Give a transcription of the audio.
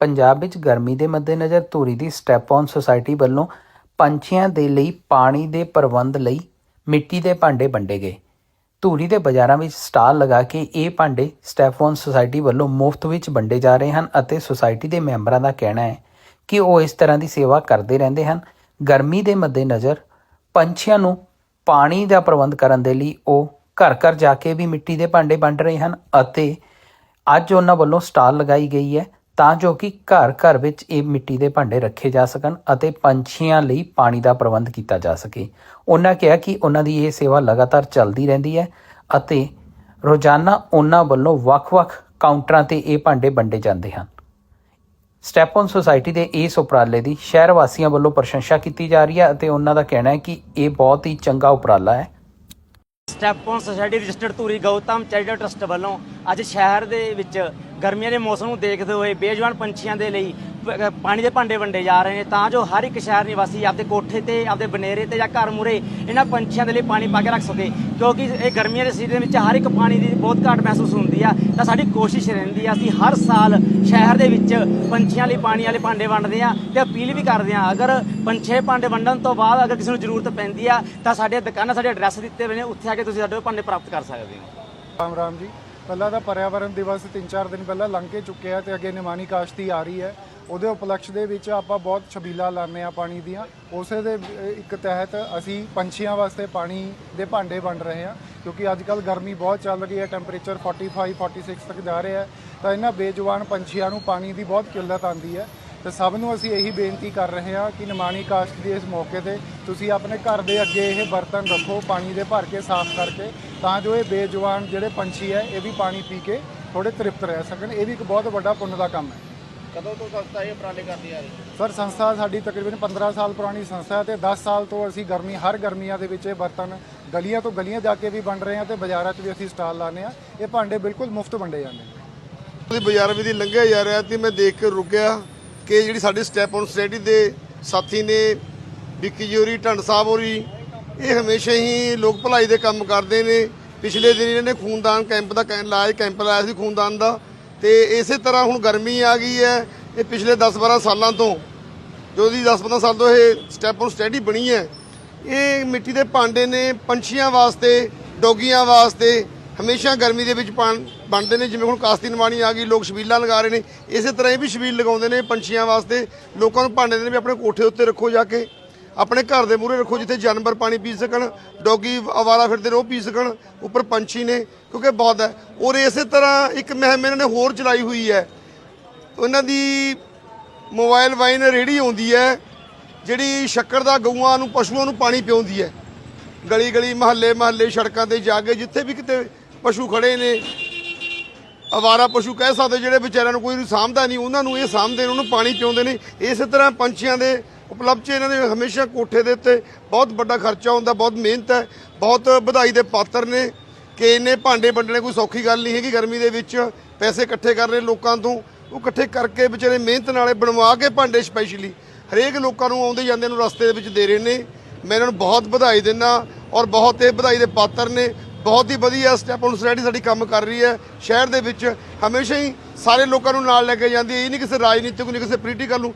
ਪੰਜਾਬ ਵਿੱਚ ਗਰਮੀ ਦੇ ਮੱਦੇਨਜ਼ਰ ਧੂਰੀ ਦੀ ਸਟੈਪ ਔਨ ਸੁਸਾਇਟੀ ਵੱਲੋਂ ਪੰਛੀਆਂ ਦੇ ਲਈ ਪਾਣੀ ਦੇ ਪ੍ਰਬੰਧ ਲਈ ਮਿੱਟੀ ਦੇ ਭਾਂਡੇ ਵੰਡੇ ਗਏ। ਧੂਰੀ ਦੇ ਬਾਜ਼ਾਰਾਂ ਵਿੱਚ ਸਟਾਲ ਲਗਾ ਕੇ ਇਹ ਭਾਂਡੇ ਸਟੈਪ ਔਨ ਸੁਸਾਇਟੀ ਵੱਲੋਂ ਮੁਫਤ ਵਿੱਚ ਵੰਡੇ ਜਾ ਰਹੇ ਹਨ ਅਤੇ ਸੁਸਾਇਟੀ ਦੇ ਮੈਂਬਰਾਂ ਦਾ ਕਹਿਣਾ ਹੈ ਕਿ ਉਹ ਇਸ ਤਰ੍ਹਾਂ ਦੀ ਸੇਵਾ ਕਰਦੇ ਰਹਿੰਦੇ ਹਨ। ਗਰਮੀ ਦੇ ਮੱਦੇਨਜ਼ਰ ਪੰਛੀਆਂ ਨੂੰ ਪਾਣੀ ਦਾ ਪ੍ਰਬੰਧ ਕਰਨ ਦੇ ਲਈ ਉਹ ਘਰ ਘਰ ਜਾ ਕੇ ਵੀ ਮਿੱਟੀ ਦੇ ਭਾਂਡੇ ਵੰਡ ਰਹੇ ਹਨ ਅਤੇ ਅੱਜ ਉਹਨਾਂ ਵੱਲੋਂ ਸਟਾਲ ਲਗਾਈ ਗਈ ਹੈ। ਤਾਂ ਜੋ ਕਿ ਘਰ ਘਰ ਵਿੱਚ ਇਹ ਮਿੱਟੀ ਦੇ ਭਾਂਡੇ ਰੱਖੇ ਜਾ ਸਕਣ ਅਤੇ ਪੰਛੀਆਂ ਲਈ ਪਾਣੀ ਦਾ ਪ੍ਰਬੰਧ ਕੀਤਾ ਜਾ ਸਕੇ। ਉਹਨਾਂ ਕਿਹਾ ਕਿ ਉਹਨਾਂ ਦੀ ਇਹ ਸੇਵਾ ਲਗਾਤਾਰ ਚੱਲਦੀ ਰਹਿੰਦੀ ਹੈ ਅਤੇ ਰੋਜ਼ਾਨਾ ਉਹਨਾਂ ਵੱਲੋਂ ਵੱਖ-ਵੱਖ ਕਾਊਂਟਰਾਂ ਤੇ ਇਹ ਭਾਂਡੇ ਵੰਡੇ ਜਾਂਦੇ ਹਨ। ਸਟੈਪ ਔਨ ਸੁਸਾਇਟੀ ਦੇ ਇਸ ਉਪਰਾਲੇ ਦੀ ਸ਼ਹਿਰ ਵਾਸੀਆਂ ਵੱਲੋਂ ਪ੍ਰਸ਼ੰਸਾ ਕੀਤੀ ਜਾ ਰਹੀ ਹੈ ਅਤੇ ਉਹਨਾਂ ਦਾ ਕਹਿਣਾ ਹੈ ਕਿ ਇਹ ਬਹੁਤ ਹੀ ਚੰਗਾ ਉਪਰਾਲਾ ਹੈ। Step on society registered Dhuri Gautam charitable trust ਵੱਲੋਂ ਅੱਜ ਸ਼ਹਿਰ ਦੇ ਵਿੱਚ ਗਰਮੀਆਂ ਦੇ ਮੌਸਮ ਨੂੰ ਦੇਖਦੇ ਹੋਏ ਬੇਜਵਾਨ ਪੰਛੀਆਂ ਦੇ ਲਈ ਪ- ਪਾਣੀ ਦੇ ਭਾਂਡੇ ਵੰਡੇ ਜਾ ਰਹੇ ਨੇ, ਤਾਂ ਜੋ ਹਰ ਇੱਕ ਸ਼ਹਿਰ ਨਿਵਾਸੀ ਆਪਦੇ ਕੋਠੇ ਤੇ, ਆਪਦੇ ਬਨੇਰੇ ਤੇ ਜਾਂ ਘਰ ਮੂਰੇ ਇਹਨਾਂ ਪੰਛੀਆਂ ਦੇ ਲਈ ਪਾਣੀ ਪਾ ਕੇ ਰੱਖ ਸਕੇ। ਕਿਉਂਕਿ ਇਹ ਗਰਮੀਆਂ ਦੇ ਸੀਜ਼ਨ ਵਿੱਚ ਹਰ ਇੱਕ ਪਾਣੀ ਦੀ ਬਹੁਤ ਘਾਟ ਮਹਿਸੂਸ ਹੁੰਦੀ ਆ, ਤਾਂ ਸਾਡੀ ਕੋਸ਼ਿਸ਼ ਰਹਿੰਦੀ ਆ, ਅਸੀਂ ਹਰ ਸਾਲ ਸ਼ਹਿਰ ਦੇ ਵਿੱਚ ਪੰਛੀਆਂ ਲਈ ਪਾਣੀ ਵਾਲੇ ਭਾਂਡੇ ਵੰਡਦੇ ਆ ਤੇ ਅਪੀਲ ਵੀ ਕਰਦੇ ਆ, ਅਗਰ ਪੰਛੇ ਭਾਂਡੇ ਵੰਡਣ ਤੋਂ ਬਾਅਦ ਅਗਰ ਕਿਸੇ ਨੂੰ ਜ਼ਰੂਰਤ ਪੈਂਦੀ ਆ, ਤਾਂ ਸਾਡੇ ਦੁਕਾਨਾਂ, ਸਾਡੇ ਐਡਰੈਸ ਦਿੱਤੇ ਹੋਏ ਨੇ, ਉੱਥੇ ਆ ਕੇ ਤੁਸੀਂ ਸਾਡੇ ਭਾਂਡੇ ਪ੍ਰਾਪਤ ਕਰ ਸਕਦੇ ਹੋ। ਰਾਮ ਰਾਮ ਜੀ। ਪਹਿਲਾਂ ਤਾਂ ਪਰਿਆਵਰਨ ਦਿਵਸ 3-4 ਦਿਨ ਪਹਿਲਾਂ ਲੰਘ ਕੇ ਚੁੱਕਿਆ ਤੇ ਅੱਗੇ ਨਿਮਾਣੀ ਕਾਸ਼ਤੀ ਆ ਰਹੀ ਹੈ। ਉਹਦੇ ਉਪਲਕਸ਼ ਦੇ ਵਿੱਚ ਆਪਾਂ ਬਹੁਤ ਛਬੀਲਾ ਲਾਉਂਦੇ ਆ ਪਾਣੀ ਦੀਆਂ। ਉਸੇ ਦੇ ਇੱਕ ਤਹਿਤ ਅਸੀਂ ਪੰਛੀਆਂ ਵਾਸਤੇ ਪਾਣੀ ਦੇ ਭਾਂਡੇ ਵੰਡ ਰਹੇ ਹਾਂ, ਕਿਉਂਕਿ ਅੱਜ ਕੱਲ ਗਰਮੀ ਬਹੁਤ ਚੱਲ ਰਹੀ ਹੈ ਟੈਂਪਰੇਚਰ 45 46 ਤੱਕ ਜਾ ਰਿਹਾ ਹੈ। ਤਾਂ ਇਹਨਾਂ ਬੇਜਵਾਨ ਪੰਛੀਆਂ ਨੂੰ ਪਾਣੀ ਦੀ ਬਹੁਤ ਕਿੱਲਤ ਆਉਂਦੀ ਹੈ। ਤੇ ਸਭ ਨੂੰ ਅਸੀਂ ਇਹੀ ਬੇਨਤੀ ਕਰ ਰਹੇ ਹਾਂ ਕਿ ਨਿਮਾਣੀ ਕਾਸ਼ਤ ਦੇ ਇਸ ਮੌਕੇ ਤੇ ਤੁਸੀਂ ਆਪਣੇ ਘਰ ਦੇ ਅੱਗੇ ਇਹ ਬਰਤਨ ਰੱਖੋ, ਪਾਣੀ ਦੇ ਭਰ ਕੇ ਸਾਫ਼ ਕਰਕੇ ਤਾਂ ਜੋ ਇਹ ਬੇਜਵਾਨ ਜਿਹੜੇ ਪੰਛੀ ਹੈ ਇਹ ਵੀ ਪਾਣੀ ਪੀ ਕੇ ਥੋੜੇ ਤ੍ਰਿਪਤ ਰਹਿ ਸਕਣ। ਇਹ ਵੀ ਇੱਕ ਬਹੁਤ ਵੱਡਾ ਪੁੰਨ ਦਾ ਕੰਮ ਹੈ। ਕਦੋਂ ਤੋਂ ਸੰਸਥਾ ਇਹ ਉਪਰਾਲੇ ਕਰਦੀ ਆ ਰਹੀ? ਸਰ ਸੰਸਥਾ ਸਾਡੀ ਤਕਰੀਬਨ 15 ਸਾਲ ਪੁਰਾਣੀ ਸੰਸਥਾ ਹੈ ਤੇ 10 ਸਾਲ ਤੋਂ ਅਸੀਂ ਗਰਮੀ ਹਰ ਗਰਮੀਆਂ ਦੇ ਵਿੱਚ ਇਹ ਬਰਤਨ ਗਲੀਆਂ ਤੋਂ ਗਲੀਆਂ ਜਾ ਕੇ ਵੀ ਵੰਡ ਰਹੇ ਹਾਂ ਤੇ ਬਾਜ਼ਾਰਾਂ 'ਚ ਵੀ ਅਸੀਂ ਸਟਾਲ ਲਾਉਂਦੇ ਹਾਂ। ਇਹ ਭਾਂਡੇ ਬਿਲਕੁਲ ਮੁਫਤ ਵੰਡੇ ਜਾਂਦੇ ਨੇ। ਉਹਦੀ ਬਾਜ਼ਾਰ ਵਿੱਚ ਦੀ ਲੰਘਿਆ ਜਾ ਰਿਹਾ ਤੇ ਮੈਂ ਦੇਖ ਕੇ ਰੁਕਿਆ ਕਿ ਜਿਹੜੀ ਸਾਡੀ ਸਟੈਪ ਔਨ ਸਟੇਡੀ ਦੇ ਸਾਥੀ ਨੇ ਵਿੱਕੀ ਜੀ ਹੋਰੀ ਢੰਡ ਸਾਹਿਬ ਹੋਰੀ ਇਹ ਹਮੇਸ਼ਾ ਹੀ ਲੋਕ ਭਲਾਈ ਦੇ ਕੰਮ ਕਰਦੇ ਨੇ। ਪਿਛਲੇ ਦਿਨ ਇਹਨਾਂ ਨੇ ਖੂਨਦਾਨ ਕੈਂਪ ਦਾ ਕੈਂ- ਲਾਇਆ ਕੈਂਪ ਲਾਇਆ ਸੀ ਖੂਨਦਾਨ ਦਾ। ਤੇ ਇਸੇ ਤਰ੍ਹਾਂ ਹੁਣ ਗਰਮੀ ਆ ਗਈ ਹੈ, ਇਹ ਪਿਛਲੇ 10-12 ਸਾਲਾਂ ਤੋਂ, ਜੋ ਦੀ 10-15 ਸਾਲ ਤੋਂ ਇਹ ਸਟੈਪ ਔਨ ਸਟੱਡੀ ਬਣੀ ਹੈ। ਇਹ ਮਿੱਟੀ ਦੇ ਭਾਂਡੇ ਨੇ ਪੰਛੀਆਂ ਵਾਸਤੇ, ਡੋਗੀਆਂ ਵਾਸਤੇ ਹਮੇਸ਼ਾ ਗਰਮੀ ਦੇ ਵਿੱਚ ਪਾਣ ਬਣਦੇ ਨੇ, ਜਿਵੇਂ ਹੁਣ ਕਾਸਤੀ ਨਿਮਾਣੀ ਆ ਗਈ, ਲੋਕ ਛਬੀਲਾਂ ਲਗਾ ਰਹੇ ਨੇ। ਇਸੇ ਤਰ੍ਹਾਂ ਇਹ ਵੀ ਛਬੀਲ ਲਗਾਉਂਦੇ ਨੇ ਪੰਛੀਆਂ ਵਾਸਤੇ। ਲੋਕਾਂ ਨੂੰ ਭਾਂਡੇ ਦੇ ਨੇ ਵੀ ਆਪਣੇ ਕੋਠੇ ਉੱਤੇ ਰੱਖੋ ਜਾ ਕੇ। ਆਪਣੇ ਘਰ ਦੇ ਮੂਹਰੇ ਰੱਖੋ ਜਿੱਥੇ ਜਾਨਵਰ ਪਾਣੀ ਪੀ ਸਕਣ, ਡੋਗੀ ਆਵਾਰਾ ਫਿਰਦੇ ਨੇ ਉਹ ਪੀ ਸਕਣ, ਉੱਪਰ ਪੰਛੀ ਨੇ, ਕਿਉਂਕਿ ਬਹੁਤ ਹੈ। ਔਰ ਇਸੇ ਤਰ੍ਹਾਂ ਇੱਕ ਮਹਿਮ ਇਹਨਾਂ ਨੇ ਹੋਰ ਚਲਾਈ ਹੋਈ ਹੈ। ਉਹਨਾਂ ਦੀ ਮੋਬਾਈਲ ਵਾਈਨ ਰੇੜੀ ਆਉਂਦੀ ਹੈ, ਜਿਹੜੀ ਸ਼ੱਕਰ ਦਾ ਗਊਆਂ ਨੂੰ, ਪਸ਼ੂਆਂ ਨੂੰ ਪਾਣੀ ਪਿਆਉਂਦੀ ਹੈ। ਗਲੀ ਗਲੀ ਮਹੱਲੇ ਮਹੱਲੇ ਸੜਕਾਂ ਤੇ ਜਾ ਕੇ ਜਿੱਥੇ ਵੀ ਕਿਤੇ ਪਸ਼ੂ ਖੜੇ ਨੇ ਅਵਾਰਾ ਪਸ਼ੂ ਕਹਿ ਸਕਦੇ ਜਿਹੜੇ ਵਿਚਾਰਿਆਂ ਨੂੰ ਕੋਈ ਸਾਂਭਦਾ ਨਹੀਂ, ਉਹਨਾਂ ਨੂੰ ਇਹ ਸਾਂਭਦੇ ਨੇ, ਉਹਨੂੰ ਪਾਣੀ ਪਿਆਉਂਦੇ ਨੇ। ਇਸੇ ਤਰ੍ਹਾਂ ਪੰਛੀਆਂ ਦੇ ਉਪਲਬਧ 'ਚ ਇਹਨਾਂ ਦੇ ਹਮੇਸ਼ਾ ਕੋਠੇ ਦੇ ਉੱਤੇ ਬਹੁਤ ਵੱਡਾ ਖਰਚਾ ਹੁੰਦਾ, ਬਹੁਤ ਮਿਹਨਤ ਹੈ, ਬਹੁਤ ਵਧਾਈ ਦੇ ਪਾਤਰ ਨੇ ਕਿ ਇਹਨੇ ਭਾਂਡੇ ਵੰਡਣੇ ਕੋਈ ਸੌਖੀ ਗੱਲ ਨਹੀਂ ਹੈਗੀ ਗਰਮੀ ਦੇ ਵਿੱਚ, ਪੈਸੇ ਇਕੱਠੇ ਕਰਨੇ ਲੋਕਾਂ ਤੋਂ, ਉਹ ਇਕੱਠੇ ਕਰਕੇ ਵਿਚਾਰੇ ਮਿਹਨਤ ਨਾਲੇ ਬਣਵਾ ਕੇ ਭਾਂਡੇ ਸਪੈਸ਼ਲੀ ਹਰੇਕ ਲੋਕਾਂ ਨੂੰ ਆਉਂਦੇ ਜਾਂਦੇ ਨੂੰ ਰਸਤੇ ਦੇ ਵਿੱਚ ਦੇ ਰਹੇ ਨੇ। ਮੈਂ ਇਹਨਾਂ ਨੂੰ ਬਹੁਤ ਵਧਾਈ ਦਿੰਦਾ ਔਰ ਬਹੁਤ ਇਹ ਵਧਾਈ ਦੇ ਪਾਤਰ ਨੇ, ਬਹੁਤ ਹੀ ਵਧੀਆ ਸਟੈਪ ਔਨ ਸੋਸਾਇਟੀ ਸਾਡੀ ਕੰਮ ਕਰ ਰਹੀ ਹੈ। ਸ਼ਹਿਰ ਦੇ ਵਿੱਚ ਹਮੇਸ਼ਾ ਹੀ ਸਾਰੇ ਲੋਕਾਂ ਨੂੰ ਨਾਲ ਲੈ ਕੇ ਜਾਂਦੀ ਹੈ, ਇਹ ਨਹੀਂ ਕਿਸੇ ਰਾਜਨੀਤਿਕ ਨਹੀਂ ਕਿਸੇ ਪੋਲੀਟੀਕਲ ਨੂੰ।